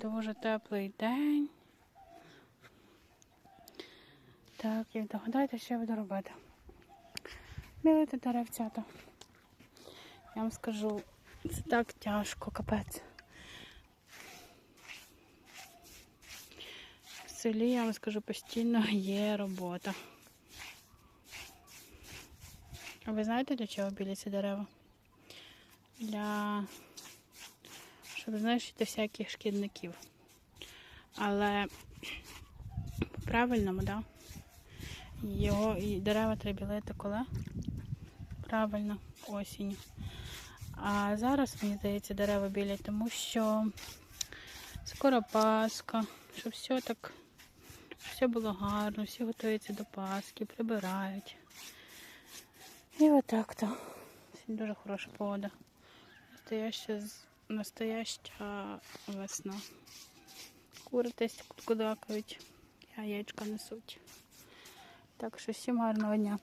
дуже теплий день. Так, як догадайте, що я буду робити. Білити деревцята. Я вам скажу, це так тяжко, капець. В селі, я вам скажу, постійно є робота. А ви знаєте, для чого біляться дерева? Для щоб знищити всяких шкідників. Але по-правильному, да? Його і дерева треба білити коли? Правильно, осінню. А зараз, мені здається, дерева білять, тому що скоро Пасха, щоб все так, все було гарно, всі готуються до Пасхи, прибирають. І отак то. Дуже хороша погода. Настояща, з- настояща весна. Куритись, кудакають, яєчка несуть. Так що всім гарного дня.